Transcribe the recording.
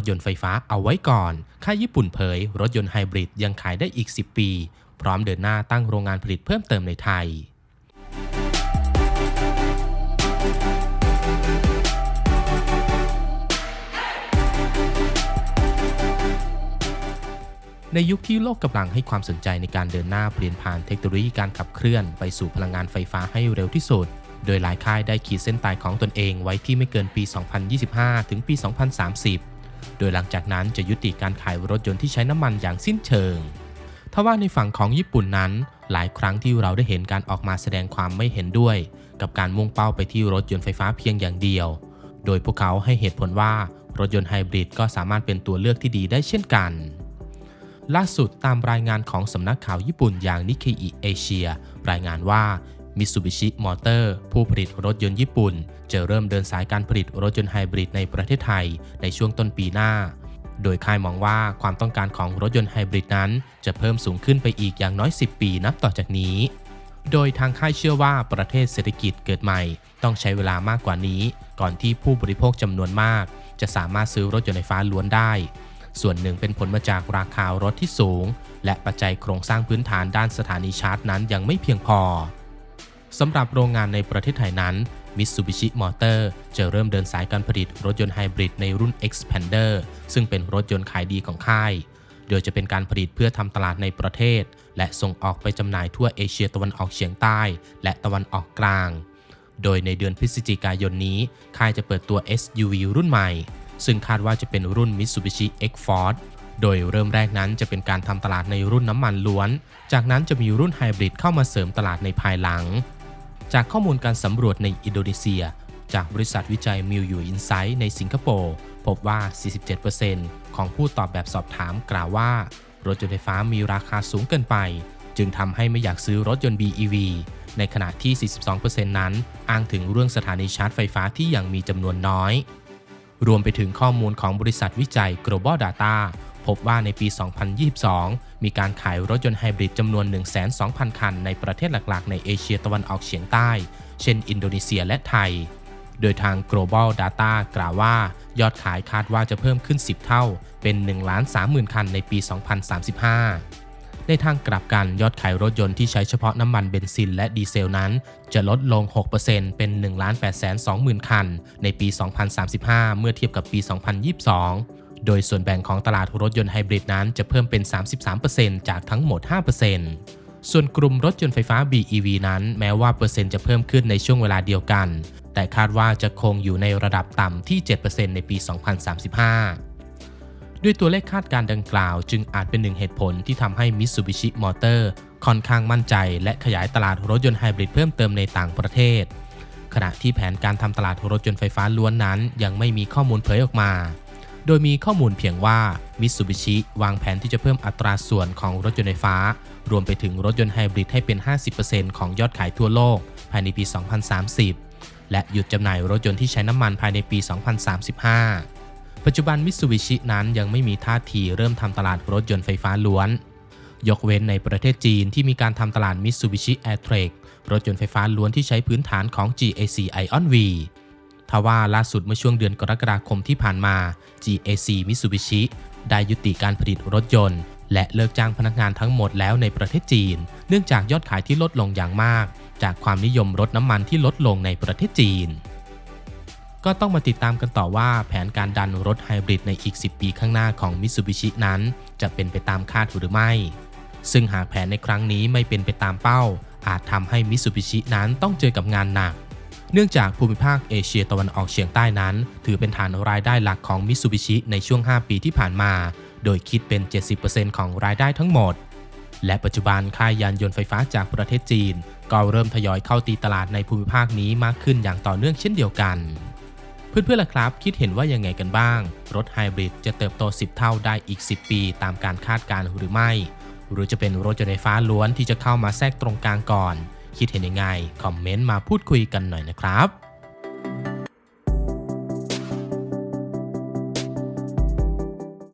ถยนต์ไฟฟ้าเอาไว้ก่อน ค่ายญี่ปุ่นเผย รถยนต์ไฮบริดยังขายได้อีก 10 ปี พร้อมเดินหน้าตั้งโรงงานผลิตเพิ่มเติมในไทยในยุคที่โลกกำลังให้ความสนใจในการเดินหน้าเปลี่ยนผ่านเทคโนโลยีการขับเคลื่อนไปสู่พลังงานไฟฟ้าให้เร็วที่สุด โดยหลายค่ายได้ขีดเส้นตายของตนเองไว้ที่ไม่เกินปี 2025 ถึงปี 2030 โดยหลังจากนั้นจะยุติการขายรถยนต์ที่ใช้น้ำมันอย่างสิ้นเชิงทว่าในฝั่งของญี่ปุ่นนั้น หลายครั้งที่เราได้เห็นการออกมาแสดงความไม่เห็นด้วย กับการมุ่งเป้าไปที่รถยนต์ไฟฟ้าเพียงอย่างเดียว โดยพวกเขาให้เหตุผลว่ารถยนต์ไฮบริดก็สามารถเป็นตัวเลือกที่ดีได้เช่นกันล่าสุดตามรายงานของสำนักข่าวญี่ปุ่นอย่างนิเคอิเอเชียรายงานว่า Mitsubishi Motor ผู้ผลิตรถยนต์ญี่ปุ่น จะเริ่มเดินสายการผลิตรถยนต์ไฮบริดในประเทศไทยในช่วงต้นปีหน้า โดยค่ายมองว่าความต้องการของรถยนต์ไฮบริดนั้น จะเพิ่มสูงขึ้นไปอีกอย่างน้อย 10 ปีนับต่อจากนี้ โดยทางค่ายเชื่อว่าประเทศเศรษฐกิจเกิดใหม่ ต้องใช้เวลามากกว่านี้ ก่อนที่ผู้บริโภคจำนวนมาก จะสามารถซื้อรถยนต์ไฟฟ้าล้วนได้ ส่วนหนึ่งเป็นผลมาจากราคารถที่สูง และปัจจัยโครงสร้างพื้นฐานด้านสถานีชาร์จนั้นยังไม่เพียงพอ สำหรับโรงงานในประเทศไทยนั้น Mitsubishi Motor จะเริ่มเดินสายการผลิตรถยนต์ไฮบริดในรุ่น Expander ซึ่งเป็นรถยนต์ขายดีของค่าย โดยจะเป็นการผลิตเพื่อทำตลาดในประเทศ และส่งออกไปจำหน่ายทั่วเอเชียตะวันออกเฉียงใต้ และตะวันออกกลาง โดยในเดือนพฤศจิกายนนี้ ค่ายจะเปิดตัว SUV รุ่นใหม่ ซึ่งคาดว่าจะเป็นรุ่น Mitsubishi X-Force โดยเริ่มแรกนั้นจะเป็นการทำตลาดในรุ่นน้ำมันล้วน จากนั้นจะมีรุ่นไฮบริดเข้ามาเสริมตลาดในภายหลัง จากข้อมูลการสำรวจในอินโดนีเซีย จากบริษัทวิจัยมิวยูอินไซต์ในสิงคโปร์พบว่า 47%ของผู้ตอบแบบสอบถามกล่าวว่ารถยนต์ไฟฟ้ามีราคาสูงเกินไป จึงทำให้ไม่อยากซื้อรถยนต์ BEV ในขณะที่ 42%นั้น อ้างถึงเรื่องสถานีชาร์จไฟฟ้าที่ยังมีจำนวนน้อย รวมไปถึงข้อมูลของบริษัทวิจัย Global Data พบว่าในปี 2022 มีการขายรถยนต์ไฮบริดจำนวน120,000 คัน ในประเทศหลักๆ ในเอเชียตะวันออกเฉียงใต้ เช่น อินโดนีเซียและไทย โดยทาง Global Data กล่าวว่า ยอดขายคาดว่าจะเพิ่มขึ้น 10 เท่า เป็น1 30,000 คันในปี 2035ในทางกลับกันยอดขายรถยนต์ที่ใช้เฉพาะน้ำมันเบนซินและดีเซลนั้น จะลดลง 6%เป็น 1 8 2 0 0 0 คัน ในปี 2035 เมื่อเทียบกับปี 2022 โดยส่วนแบ่งของตลาดรถยนต์ไฮบริดนั้นจะเพิ่มเป็น 33%จากทั้งหมด 5%ส่วนกลุ่มรถยนต์ไฟฟ้า BEV นั้นแม้ว่าเปอร์เซ็นต์จะเพิ่มขึ้นในช่วงเวลาเดียวกัน แต่คาดว่าจะคงอยู่ในระดับต่ำที่ 7%ในปี 2035ด้วยตัวเลขคาดการณ์ดังกล่าวจึงอาจเป็นหนึ่งเหตุผลที่ทำให้ Mitsubishi Motor ค่อนข้างมั่นใจ และขยายตลาดรถยนต์ไฮบริดเพิ่มเติมในต่างประเทศ ขณะที่แผนการทำตลาดรถยนต์ไฟฟ้าล้วนนั้น ยังไม่มีข้อมูลเผยออกมา โดยมีข้อมูลเพียงว่า Mitsubishi วางแผนที่จะเพิ่มอัตราส่วนของรถยนต์ไฟฟ้า รวมไปถึงรถยนต์ไฮบริดให้เป็น 50%ของยอดขายทั่วโลก ภายในปี 2030 และหยุดจำหน่ายรถยนต์ที่ใช้น้ำมันภายในปี 2035 ปัจจุบัน Mitsubishi นั้นยังไม่มีท่าทีเริ่มทำตลาดรถยนต์ไฟฟ้าล้วน ยกเว้นในประเทศจีนที่มีการทำตลาด Mitsubishi Airtrack รถยนต์ไฟฟ้าล้วนที่ใช้พื้นฐานของ GAC Ion V ทว่าล่าสุดเมื่อช่วงเดือนกรกฎาคมที่ผ่านมา GAC Mitsubishi ได้ยุติการผลิตรถยนต์ และเลิกจ้างพนักงานทั้งหมดแล้วในประเทศจีน เนื่องจากยอดขายที่ลดลงอย่างมาก จากความนิยมรถน้ำมันที่ลดลงในประเทศจีน ก็ต้องมาติดตามกันต่อว่าแผนการดันรถไฮบริดในอีก 10 ปีข้างหน้าของ Mitsubishi นั้น จะเป็นไปตามคาดหรือไม่ ซึ่งหากแผนในครั้งนี้ไม่เป็นไปตามเป้า อาจทำให้ Mitsubishi นั้นต้องเจอกับงานหนัก เนื่องจากภูมิภาคเอเชียตะวันออกเฉียงใต้นั้น ถือเป็นฐานรายได้หลักของ Mitsubishi ในช่วง 5 ปีที่ผ่านมา โดยคิดเป็น 70%ของรายได้ทั้งหมด และปัจจุบันค่ายยานยนต์ไฟฟ้าจากประเทศจีน ก็เริ่มทยอยเข้าตีตลาดในภูมิภาคนี้มากขึ้นอย่างต่อเนื่องเช่นเดียวกัน เพื่อนๆล่ะครับ คิดเห็นว่ายังไงกันบ้าง รถไฮบริดจะเติบโต 10 เท่าได้อีก 10 ปี ตามการคาดการณ์หรือไม่ หรือจะเป็นรถยนต์ไฟฟ้าล้วนที่จะเข้ามาแทรกตรงกลางก่อน คิดเห็นยังไง คอมเมนต์มาพูดคุยกันหน่อยนะครับ